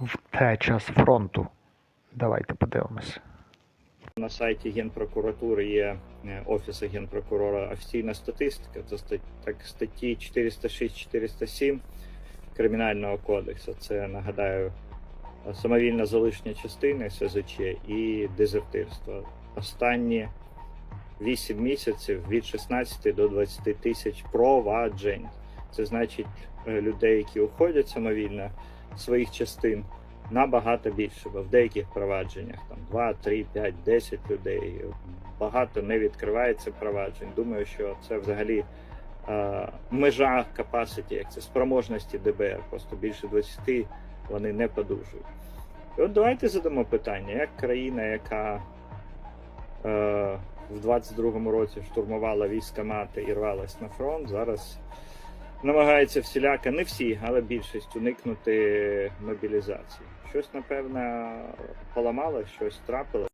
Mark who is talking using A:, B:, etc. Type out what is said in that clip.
A: Втеча з фронту. Давайте подивимось.
B: На сайті Генпрокуратури є е, Офісу Генпрокурора офіційна статистика. Це так, статті 406-407 Кримінального кодексу. Це нагадаю самовільне залишення частини СЗЧ і дезертирство. Останні 8 місяців від 16 до 20 тисяч проваджень. Це значить е, людей, які уходять самовільно своїх частин набагато більше, бо в деяких провадженнях там 2, 3, 5, 10 людей. Багато не відкривається проваджень. Думаю, що це взагалі е, межа capacity, як це спроможності ДБР. Просто більше 20 вони не подужують. І от давайте задамо питання, як країна, яка е, в 22-му році штурмувала військомати і рвалась на фронт, зараз намагається всіляко, не всі, але більшість уникнути мобілізації. Щось, напевно, поламало, щось трапило.